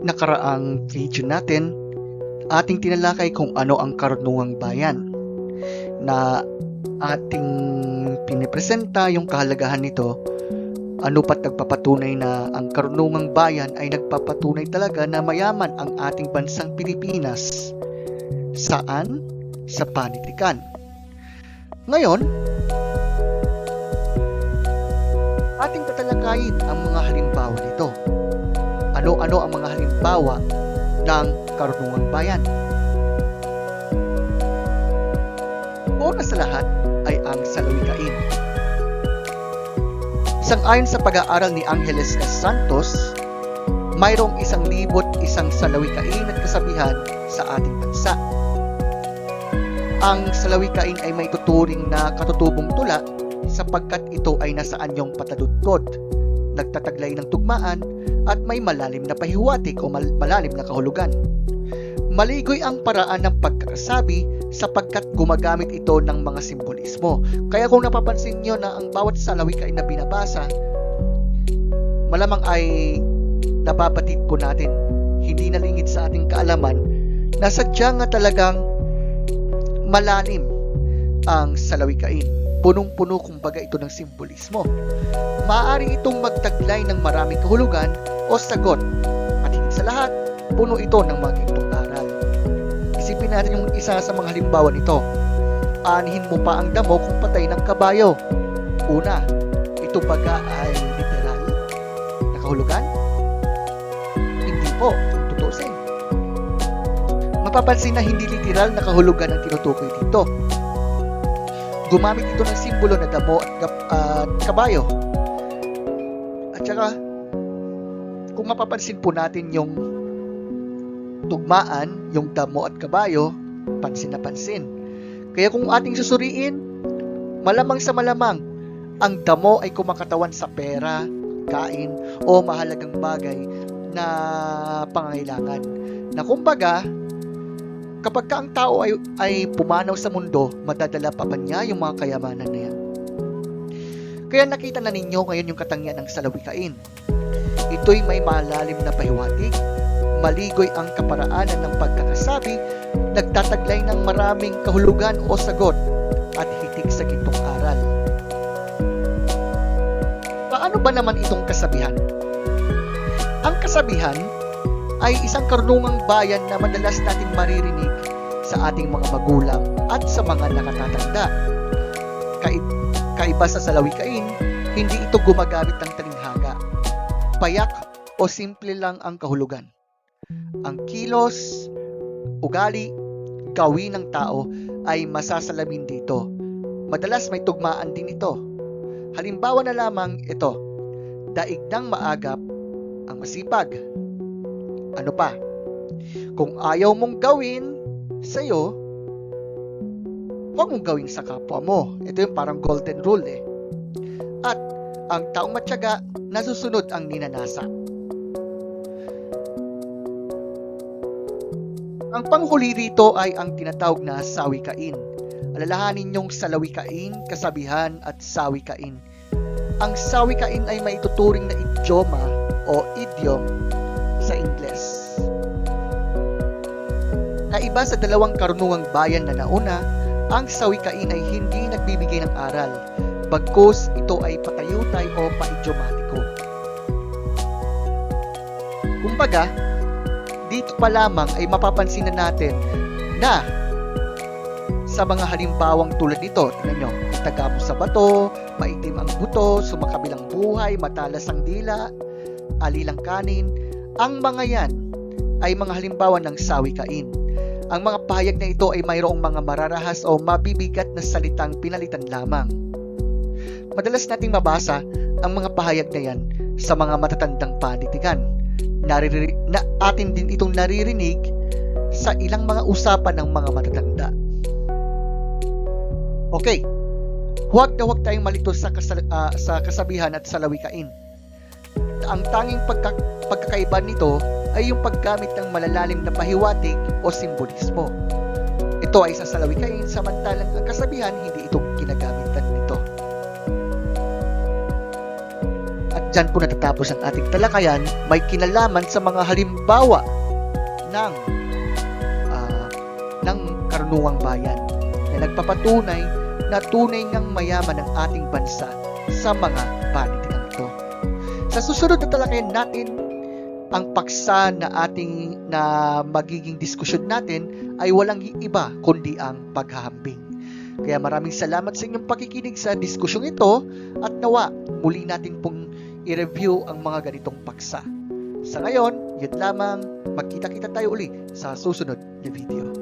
Nakaraang video natin, ating tinalakay kung ano ang karunungang bayan na ating pinipresenta yung kahalagahan nito ano pat nagpapatunay na ang karunungang bayan ay nagpapatunay talaga na mayaman ang ating bansang Pilipinas. Saan? Sa panitikan. Ngayon, ating tatalakayin ang mga halimbawa nito. Ano-ano ang mga halimbawa ng karunungang bayan? Una sa lahat ay ang salawikain. Sang-ayon sa pag-aaral ni Angeles S. Santos, mayroong isang libot isang salawikain at kasabihan sa ating bansa. Ang salawikain ay may tuturing na katutubong tula sapagkat ito ay nasa anyong patadudtod, nagtataglay ng tugmaan at may malalim na pahiwatig o mal- malalim na kahulugan. Maligoy ang paraan ng pagkakasabi sapagkat gumagamit ito ng mga simbolismo. Kaya kung napapansin nyo na ang bawat salawikain na binabasa, malamang ay napabatid po natin, hindi nalingid sa ating kaalaman, na sadya nga talagang malalim ang salawikain. Punong-puno kumbaga ito ng simbolismo. Maaari itong magtaglay ng maraming kahulugan o sagot. At higit sa lahat, puno ito ng mga gintong aral. Isipin natin yung isa sa mga halimbawa nito. Anihin mo pa ang damo kung patay ng kabayo. Una, ito baga ay literal na kahulugan? Hindi po, tutusin. Mapapansin na hindi literal na kahulugan ang tinutukoy dito. Gumamit ito ng simbolo na damo at, at kabayo. At saka, kung mapapansin po natin yung tugmaan, yung damo at kabayo, pansin na pansin. Kaya kung ating susuriin, malamang sa malamang, ang damo ay kumakatawan sa pera, kain, o mahalagang bagay na pangangailangan. Na kumbaga, kapag ka ang tao ay, ay pumanaw sa mundo, madadala pa ba niya yung mga kayamanan na yan? Kaya nakita na ninyo ngayon yung katangian ng salawikain. Ito'y may malalim na pahiwatig, maligoy ang kaparaanan ng pagkakasabi, nagtataglay ng maraming kahulugan o sagot, at hitik sa gintong aral. Paano ba naman itong kasabihan? Ang kasabihan ay isang karunungang bayan na madalas nating maririnig sa ating mga magulang at sa mga nakatatanda. Kai- kaiba sa salawikain, hindi ito gumagamit ng talinghaga. Payak o simple lang ang kahulugan. Ang kilos, ugali, gawin ng tao ay masasalamin dito. Madalas may tugmaan din ito. Halimbawa na lamang ito, daig ng maagap ang masipag. Ano pa? Kung ayaw mong gawin sa'yo, huwag mong gawin sa kapwa mo. Ito yung parang golden rule eh. At ang taong matyaga, nasusunod ang ninanasa. Ang panghuli rito ay ang tinatawag na sawikain. Alalahanin niyong salawikain, kasabihan at sawikain. Ang sawikain ay may tuturing na idioma o idiom sa Ingles. Kaiba sa dalawang karunungang bayan na nauna, ang sawikain ay hindi nagbibigay ng aral, bagkus ito ay patayutay o paidiomatiko. Kumbaga, dito pa lamang ay mapapansin na natin na sa mga halimbawang tulad nito, tingnan nyo, taga mo sa bato, maitim ang buto, sumakabilang buhay, matalas ang dila, alilang kanin, ang mga yan ay mga halimbawa ng sawikain. Ang mga pahayag na ito ay mayroong mga mararahas o mabibigat na salitang pinalitan lamang. Madalas nating mabasa ang mga pahayag na yan sa mga matatandang panitikan. Naririnig, na atin din itong naririnig sa ilang mga usapan ng mga matatanda. Okay, huwag na huwag tayong malito sa, kasal, ah, sa kasabihan at salawikain. Ang tanging pagka, pagkakaiba nito ay yung paggamit ng malalalim na pahiwatig o simbolismo. Ito ay sa salawikain samantalang ang kasabihan hindi ito ginagamitan nito. At dyan po natatapos ang ating talakayan, may kinalaman sa mga halimbawa ng ah, ng karunungang bayan na nagpapatunay na tunay ngang mayaman ang ating bansa sa mga panitikang ito. Sa susunod na talakayan natin, ang paksa na ating na magiging diskusyon natin ay walang iba kundi ang paghahambing. Kaya maraming salamat sa inyong pakikinig sa diskusyong ito at nawa muli natin pong i-review ang mga ganitong paksa. Sa ngayon, yun lamang, magkita-kita tayo uli sa susunod na video.